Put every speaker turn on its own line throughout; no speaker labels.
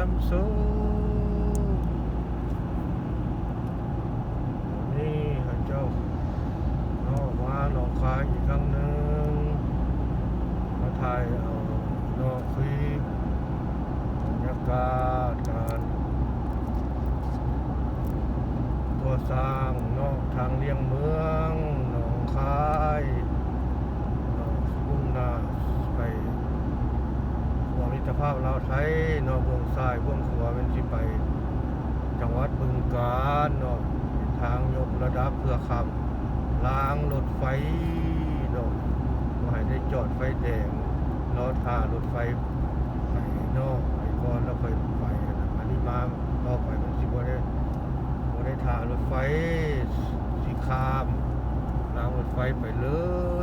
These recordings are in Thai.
ทำสูนี่ให้เจ้าเนอกมาหนองคายอีกครั้งหนึ่งมาถ่ายเอานอกคลิปบรรยากาศการก่อสร้างนอกทางเลี่ยงเมืองหนองคายเนอกมุ่งหน้าไป หัวมิตร ภาพลาวไทยนอกเบื้องซ้ายเบื้องขวาเป็นที่ไป จังหวัดบึงกาฬเนาะทางยกระดับเพื่อขับล้างรถไฟเนาะบ่ให้ได้จอดไฟแดงรอท่ารถไฟไปนาะไปก่อนแล้วค่อยไปนะอันนี้มาต่อไปมันสิบ่ได้บ่ได้ท่ารถไฟสิข้ามรางรถไฟไปเล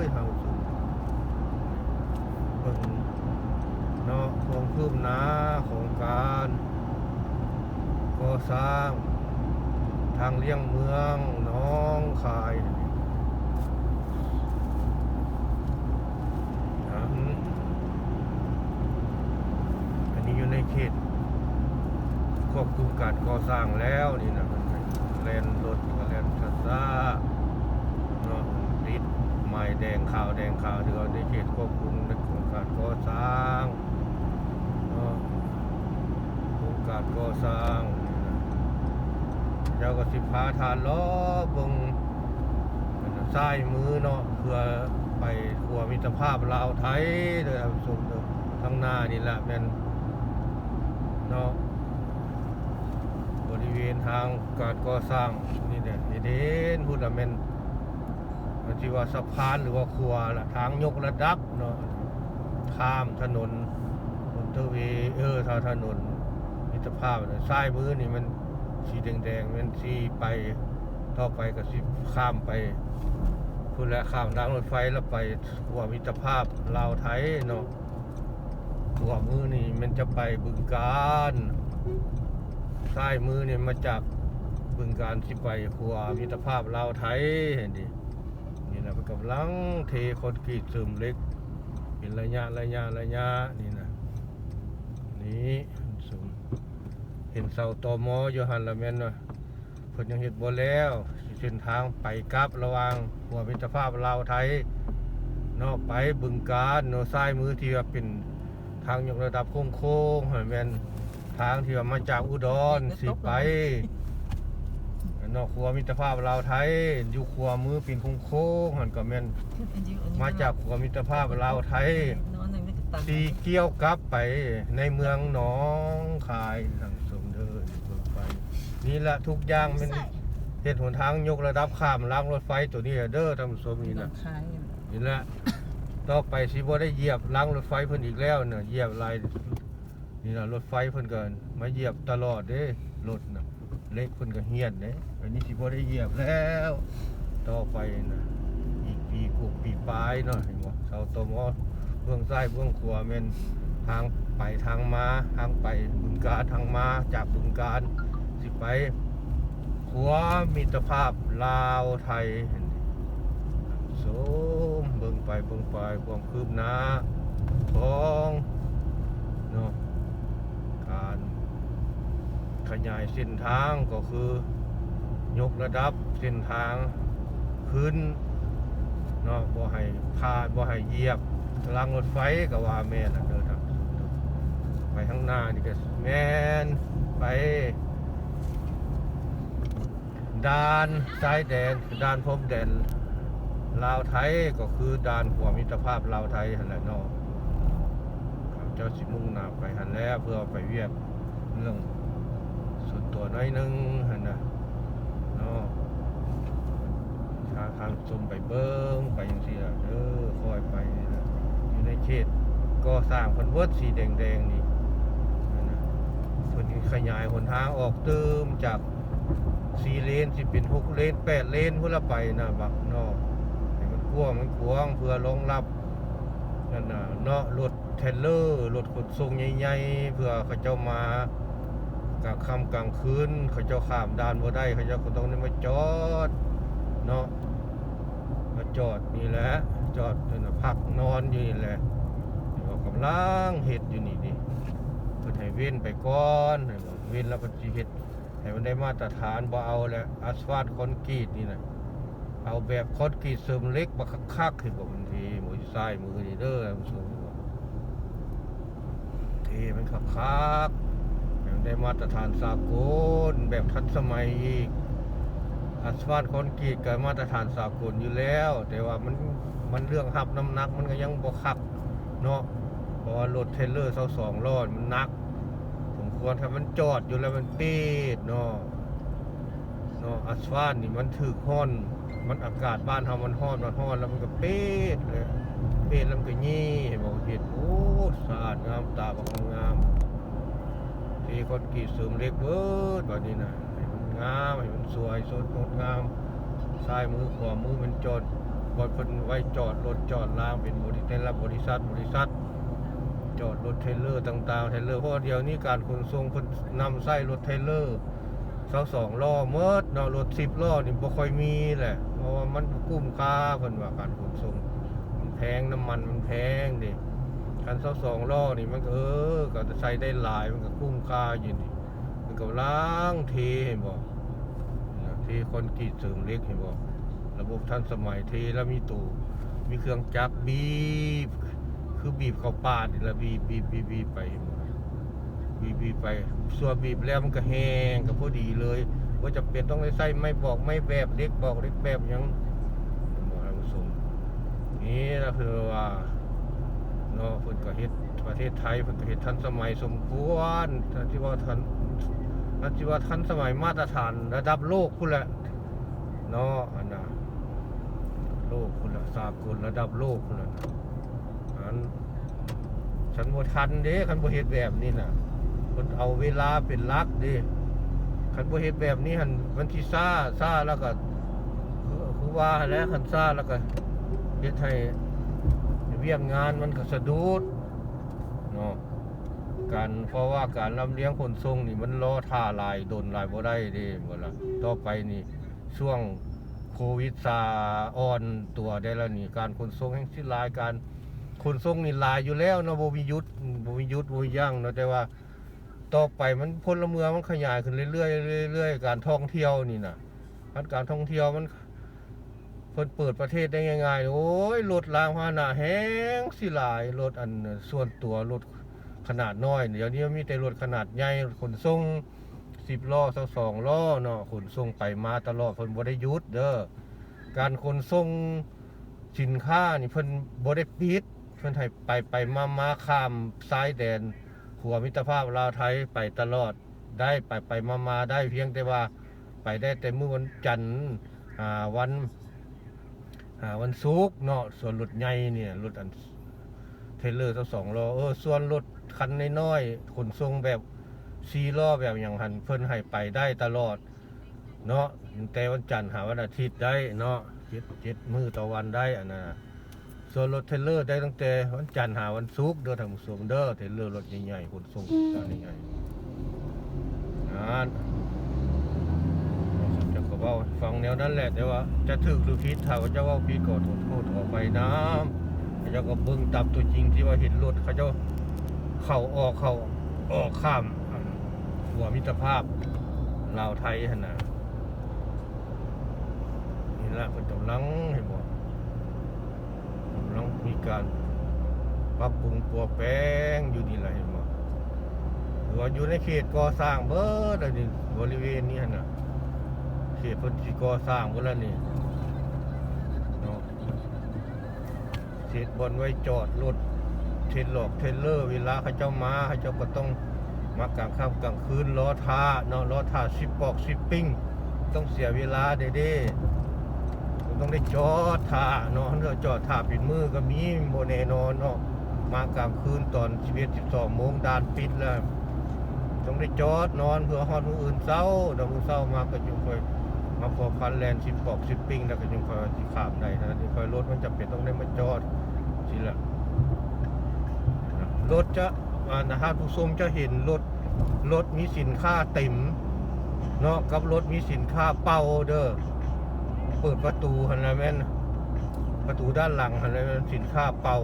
ยเฮาสุดเบิ่ง เนาะของคืบหน้าของการก่อ สร้าง ทางเลี่ยงเมืองน้องคายอันนี้อยู่ในเขตควบคุมการก่อสร้างแล้วนี่นะมันก็แลนรถก็แลนช้าซ่าเนาะติดไม้แดงขาวแดงขาวเดือในเขตควบคุมในของการก่อสร้างเนาะโครงการก่อสร้าง เจ้าก็สิพาทานล้อเบงมันน่ะซ้ายมือเนาะเพื่อไปขัวมิตรภาพลาวไทยเด้อท่านผู้ชมเด้อทางหน้านี่แหละแม่นเนาะบริเวณทางการก่อสร้างนี่เนี่ยเด่นพูดว่าแม่นมันที่ว่าสะพานหรือว่าขัวละทางยกระดับเนาะข้ามถนนมอเตอร์เวย์เออทางถนนมิตรภาพเน่ะซ้ายมือนี่มัน สีแดงๆมันสีไปต่อไปก็สิข้ามไปพูดแล้วข้ามทางรถไฟแล้วไปหัวมิตรภาพลาวไทยเนาะหัวมือนี่มันจะไปบึงการซ้ายมือนี่มาจากบึงการสิไปหัวมิตรภาพลาวไทยเห็นดินี่แหละมันกำลังเทคอนกรีตเสริมเล็ก เป็นระยะระยะระยะนี่นะนี่สูง เห็นเสาตอมอยู่หันละแม่นว่าเพิ่นยังเฮ็ดบ่แล้วเส้นทางไปกลับระหว่างหัวมิตรภาพลาวไทยนาะไปบึงกาฬเนซ้ายมือที่ว่าเป็นทางยกระดับโค้งๆหั่นแม่นทางที่ว่ามาจากอุดรสิไปนาะขัวมิตรภาพลาวไทยอยู่ขัวมือเป็นโค้งๆหั่นก็แม่นมาจากขัวมิตรภาพลาวไทยสีเกี่ยวกลับไปในเมืองหนองคายทางสมเด็จเบิกไฟ นี่แหละทุกอย่างเป็นเหตุหนทางยกระดับข้ามรางรถไฟตัวนี้เด้อท่านผู้ชมนี่นะนี่แหละต่อไปสิบ่ได้เหยียบรางรถไฟเพิ่นอีกแล้วเนี่ยเหยียบลายนี่นะรถไฟเพิ่นก็มาเหยียบตลอดเด้รถน่ะเล็กเพิ่นก็เฮียนเด้อันนี้สิบ่ได้เหยียบแล้ว ต่อไปนะอีกปีกุกปีปลายเนาะเห็นบ่เสาตมอเบื้องซ้ายเบื้องขวาเป็นทางไปทางมาทางไปบึงการทางมาจากบึงการ สิไปขัวมิตรภาพลาวไทยสมเบิ่งไปเบิ่งไปความคืบหน้าของเนาะการขยายเส้นทางก็คือยกระดับเส้นทางขึ้นเนาะบ่ให้พาดบ่ให้เหยียบรางรถไฟก็ว่าแม่นะเด้อครับไปข้างหน้านี่ก็แม่นไป ด่านชายแดนด่านพรมแดนลาวไทยก็คือด่านหัวมิตรภาพลาวไทยหันแหละเนาะเขาเจ้าสิมุ่งหน้าไปหันแล้วเพื่อไปเวียกเรื่องส่วนตัวน้อยนึงหันนะเนาะทางทางชมไปเบิ้งไปยังสี่ละเด้อคอยไปนะอยู่ในเขตก็สร้างเพันเวิร์ดสีแดงๆนี่นั่นนะเพิ่นขยายหนทางออกเติมจาก สี่เลนสิเป็นหกเลนแปดเลนพุ่นละไปนะบักนอกให้มันกว้างมันกว้างเพื่อรองรับนั่นน่ะเนาะรถเทรลเลอร์รถขนส่งใหญ่ๆเพื่อเขาเจ้ามากลางค่ำกลางคืนเขาเจ้าข้ามด่านบ่ได้เขาเจ้าก็ต้องได้มาจอดเนาะมาจอดนี่แหละจอดจนพักนอนอยู่นี่แหละเดี๋ยวกำลังเห็ดอยู่นี่ดิเพิ่นให้เว้นไปก่อนให้บอกเว้นแล้วก็สิเฮ็ด ให้มันได้มาตรฐานบ่เอาแล้วอัสฟาลต์คอนกรีตนี่นะเอาแบบคอนกรีตเสริมเล็กมาคักๆให้บอกบางทีมือซ้ายมือนี่เด้อท่านผู้ชมเทมันคักๆให้มันได้มาตรฐานสากลแบบทันสมัยอีกอัสฟาลต์คอนกรีตก็มาตรฐานสากลอยู่แล้ว แต่ว่ามันมันเรื่องหับน้ำหนักมันก็ยังบ่คักเนาะเพราะว่ารถเทรลเลอร์เสาสองล้อมันหนัก ควรถ้ามันจอดอยู่แล้วมันเปีดเนาะเนาะอัสฟาลต์นี่มันถึกห้อน มันอากาศบ้านเฮามันห้อนมันห้อนแล้วมันก็เปีดเลยเปีดแล้วมันก็ยี่เห็นบอกเห็นโอ้สะอาดงามตาบักงามทีคนกรีตเสริมเล็กเบิดแบบนี้นะให้มันงามให้มันสวยสดงดงามซ้ายมือขวามือมันจอดบอดเพิ่นไว้จอดรถจอดล่างเป็นบริษัทรับบริษัทบริษัท จอดรถเทรลเลอร์ต่างๆเทรลเลอร์เพราะเดี๋ยวนี้การขนส่งเพิ่นนำไส้รถเทรลเลอร์เสาสองล้อเมิดเนาะรถสิบล้อนี่บ่ค่อยมีแหละเพราะว่ามันบ่คุ้มค่าเพิ่นว่าการขนส่งมันแพงน้ำมันมันแพงดิคันเสาสองล้อนี่มันก็เออก็ใช้ได้หลายมันก็คุ้มค่าอยู่นี่มันก็ล้างเทเห็นบ่นะเทคอนกรีตเสริมเล็กเห็นบ่ระบบทันสมัยเทแล้วมีตู้มีเครื่องจักรบีบ คือบีบเข้าปาดนี่ละบีบบีบบีบบีบไปบีบบีบไปส่วนบีบแล้วมันก็แห้งก็พอดีเลยว่าจะเป็นต้องได้ใส่ไม่บอกไม่แบบเล็กบอกเล็กแบบยังบอกให้มันสมนี่ก็คือว่าเนาะเพิ่นก็เฮ็ดประเทศไทยคนก็เฮ็ดทันสมัยสมควรทันที่ว่าทันทันที่ว่าทันสมัยมาตรฐานระดับโลกพุ่นแหละเนาะอันน่ะโลกพุ่นละสากลระดับโลกพุ่นละ อันฉันบ่ทันเด้คันบ่เฮ็ดแบบนี้น่ะมันเอาเวลาเป็นหลักเด้คันบ่เฮ็ดแบบนี้หันมันสิซ่าซ่าแล้วก็คือคือว่าแล้วคันซ่าแล้วก็เฮ็ดให้เวียกงานมันก็สะดุดเนาะการเพราะว่าการลำเลี้ยงขนส่งนี่มันรอท่าหลายโดนหลายบ่ได้เด้บ่ล่ะต่อไปนี่ช่วงโควิดซาออนตัวได้แล้วนี่การขนส่งแห่งสิหลายการ ขนส่งนี่หลายอยู่แล้วเนาะบ่มียุดบ่มียุดบ่มียั้งเนาะแต่ว่าต่อไปมันพลเมืองมันขยายขึ้นเรื่อยๆเรื่อยๆการท่องเที่ยวนี่นะมันการท่องเที่ยวมันเพิ่นเปิดประเทศได้ง่ายๆโอ้ยรถรางพาหนะแฮงสิหลายรถอันส่วนตัวรถขนาดน้อยเดี๋ยวนี้มีแต่รถขนาดใหญ่ขนส่ง10ล้อ22ล้อเนาะขนส่งไปมาตลอดเพิ่นบ่ได้หยุดเด้อการขนส่งสินค้านี่เพิ่นบ่ได้ปิด พื่อนไทยไปไปมามาข้ามซ้ายแดนขัวมิตรภาพลาวไทยไปตลอดได้ไปไปมามาได้เพียงแต่ว่าไปได้แต่เมื่อวันจันทร์วันวันศุกร์เนาะส่วนรถใหญ่เนี่ยรถอันเทเลอร์ทั้งสองล้อเออส่วนรถคันน้อยๆขนส่งแบบซีล้อแบบอย่างหันเพิ่นให้ไปได้ตลอด เนาะแต่วันจันทร์หาวันอาทิตย์ได้เนาะเจ็ดเจ็ดมือต่อวันได้อันนะ ส่วนรถเทรลเลอร์ได้ตั้งแต่วันจันทร์หาวันศุกร์เด้อทางผู้ชมเด้อเทรลเลอร์รถใหญ่ๆขนส่งกาใหญ่ๆนั่นจะก็เว่าฟังแนวนั้นแหละแต่ว่า จะถึกหรือผิดถ้าว่าเจ้าว่าผิดก็โทษโทษออกไปน้ำเขาเจ้าก็เบิ่งตามตัวจริงที่ว่าเห็นรถเขาเจ้าเข้าออกเข้าออกข้ามหัวมิตรภาพลาวไทยหั่นน่ะนี่ละเป็นกำลังให้บอก มีการปรับปรุงตัวแปลงอยู่นี่แหละเห็นบ่หรือว่าอยู่ในเขตก่อสร้างเบิดอันนี้บริเวณนี้นน่ะเขตพิ่นสิก่อสร้างเบิดแล้วนี่เนาะเขตบอนไว้จอดรถเทรลหลอกเทรลเลอร์เวลาเขาเจ้ามาเขาเจ้าก็ต้องมากลางค่ำกลางคืนล้อท่าเนาะล้อท่าสิบปอกสิบปิ้ง ต้องเสียเวลาเด้ๆ ต้องได้จอดท่าเนาะเรือจอดท่าปิดมือก็มีโมแน่นอนเนาะมากลางคืนตอน11 12โมงด่านปิดแล้วต้องได้จอดนอนเพื่อฮอดมืออื่นเช้าดี๋ยวมื้อเช้ามาก็จึงคอยมาพอคันแลนสิบปอกสิบปิ้งแล้วก็จึงคอยสิขามได้นะที่คอยรถมันจำเป็นต้องได้มาจอดสิละรถจะอานะฮะผู้ชมจะเห็นรถรถมีสินค้าเต็มเนาะกับรถมีสินค้าเป่าเด้อ เปิดประตูหันนะแม่นประตูด้านหลังหันนะแมนสินค้าเป่า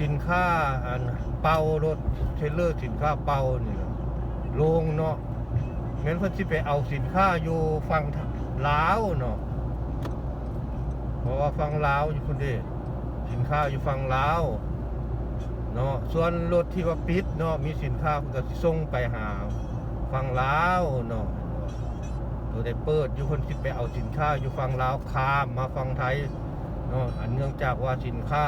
สินค้าอันเป่ารถเทรลเลอร์สินค้าเป่านี่ล่ะโรงเนาะแม้นเพิ่นสิไปเอาสินค้าอยู่ฝั่งลาวเนาะเพราะว่าฝั่งลาวอยู่พุ่นเด้สินค้าอยู่ฝั่งลาวเนาะส่วนรถที่ว่าปิดเนาะมีสินค้าเพิ่นก็สิส่งไปหาฝั่งลาวเนาะ ตัวได้เปิดอยู่เพิ่นสิดไปเอาสินค้าอยู่ฝั่งลาวข้ามมาฝั่งไทยเนาะอันเนื่องจากว่าสินค้า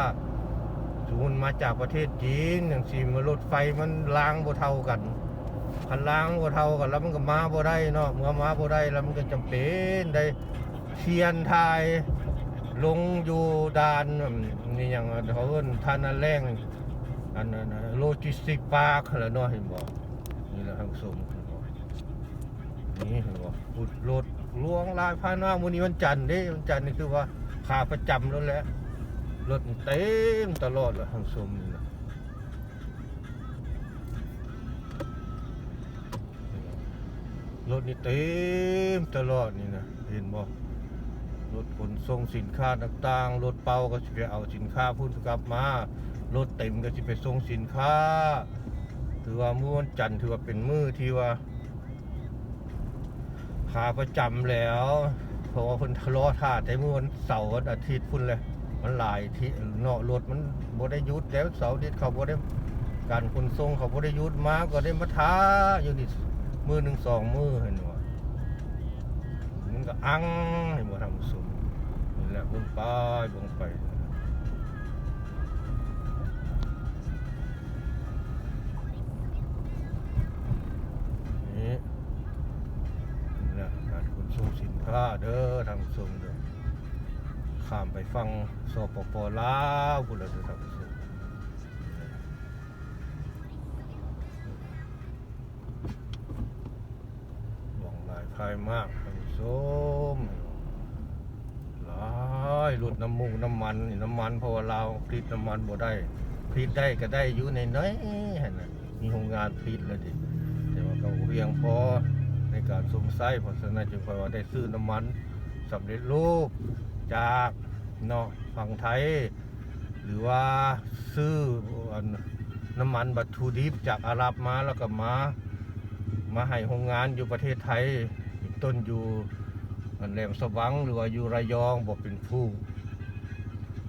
สมมุนมาจากประเทศจีนอย่างสีมารถไฟมันล้างบ่เท่ากันคันล้างบ่เท่ากันแล้วมันก็มาบ่ได้เนาะเมื่อมาบ่ได้แล้วมันก็จำเป็นได้เชียนทายลงอยู่ด่านมนี่อย่างเขาเอิ้นทานาแรงอันนั้นโลจิสติกพาร์คแล้วเนาะเห็นบ่นี่แหละทางสมนี่เห็นบ่ พูดรถลวงลายพานมามื้อนี้วันจันทร์เด้วันจันทร์นี่คือว่าขาประจำแล้วแหละรถเต็มตลอดเลยทางชมนี่นะรถนี่เต็มตลอดนี่นะเห็นบ่รถขนส่งสินค้าต่างๆ รถเป่าก็สิไปเอาสินค้าพุ่นกลับมา รถเต็มก็สิไปส่งสินค้า ถือว่ามื้อวันจันทร์ถือว่าเป็นมื้อที่ว่า ขาประจำแล้ว เพราะว่าเพิ่นทะเลาะท่าแต่มื้อวันเสาร์วันอาทิตย์พุ่นเลยมันหลายที่เนาะรถมันบ่ได้ยุดแล้วเสาร์อาทิตย์เขาบ่ได้การขนส่งเขาบ่ได้ยุดมาก็ได้มาท้าอยู่นี่มือหนึ่งสองมือเห็นบ่มันก็อังให้บ่ทำสุมนี่แหละเบิ่งไปเบิ่งไป ส่งสินค้าเด้อทางส่งเด้อข้ามไปฟังสปปลาวพุ่นละเด้อทานผู้ชมหลงหลายพายมากทานผู้ชมหลายรถน้ำมูกน้ำมันนี่น้ำมันเพราะว่าเราวผลิตน้ำมันบ่ได้ผลิตได้ก็ได้อยู่ในน้อยหั่นน่ะมีโรงงานผลิตแล้วดิแต่ว่าก็เพียงพอ ในการสมไส้เพราะฉะนั้นจึงคอยว่าได้ซื้อน้ำมันสำเร็จรูปจากเนาะฝั่งไทย หรือว่าซื้อน้ำมันบัตถุดิบจากอาหรับมาแล้วก็มามาให้โรงงานอยู่ประเทศไทยต้นอยู่อันแหลมสวังหรือว่าอยู่ระยองบอกเป็นผู้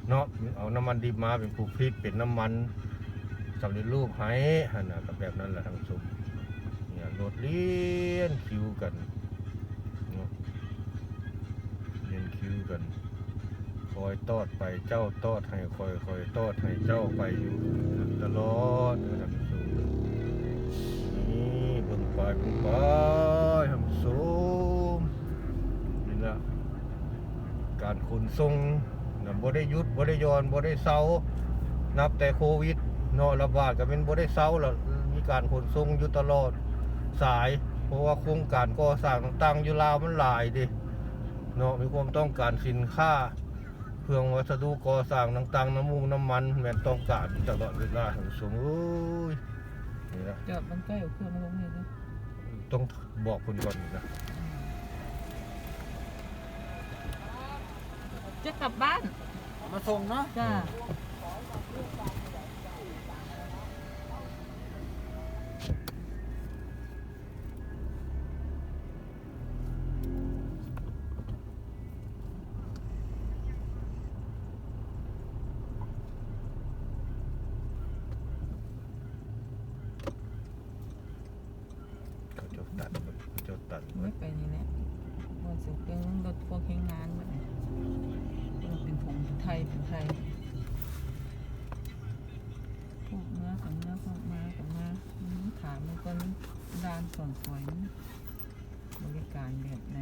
เนาะเอาน้ำมันดิบมาเป็นผู้ผลิตเป็นน้ำมันสำเร็จรูปให้หันะกับแบบนั้นแหละทางสุม รถเลี้ยนคิวกันเนาะเรียนคิวกัน คอยตอดไปเจ้าตอดให้คอยคอยตอดให้เจ้าไปอยู่ตลอดท่านผู้ชมนี่เบิ่งไปเบิ่งไปท่านผู้ชมนี่ละการขนส่งนะบ่ได้หยุดบ่ได้ย้อนบ่ได้เซานับแต่โควิดเนาะระบาดก็เป็นบ่ได้เซาแล้วมีการขนส่งอยู่ตลอด สาย เพราะว่าโครงการก่อสร้างต่างๆอยู่ลาวมันหลายเดิเนาะมีความต้องการสินค้าเครื่องวัสดุก่อสร้างต่างๆ น้ำมูกน้ำมันแม่นต้องการตลอดเวลาท่านผู้ชมเอ้ยนี่นะ
จอดมันใกล้เอาเครื่องมาลงนี่นะ
ต้องบอกคนก่อนนะ
จะกลับบ้าน
มาส่งเนาะ
จ้า
เขาจะตัดเขาจะตัด
ไม่ไปนี่แหละว่าสิเครื่องรถพวกแข่งงานแบบนี้มันเป็นผงเป็นไทยเป็นไทยพวกเนื้อกับเนื้อพวกมากับมาอืมถามมันก็ร้าน ส่วนสวยนี่บริการแบบไหน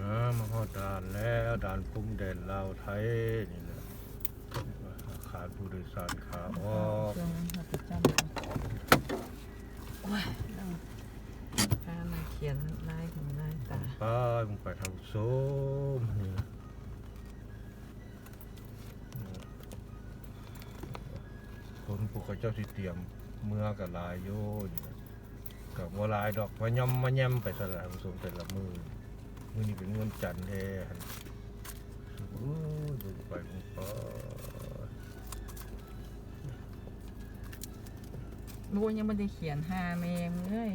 อ่ามาฮอดด่านแล้วด่านพุ่มแดนลาวไทยนี่แหละขาดผู้โดยสารขาออก
เครื่องหัตถจำโอ้ยนั่งตามาเขียนลายของลายตา
ไปมึงไปทางโซมนี่นะคนพวกเขาเจ้าสิเตรียมเมื่อกับลายโยอยู่นกับว่าลายดอกมายำมาแยำไปสละผสมแต่ละมือมือนี่เป็นวันจันแท้อู้ดูไปมึงปอ
โบยังไม่ได้เขียนหาแมงเลย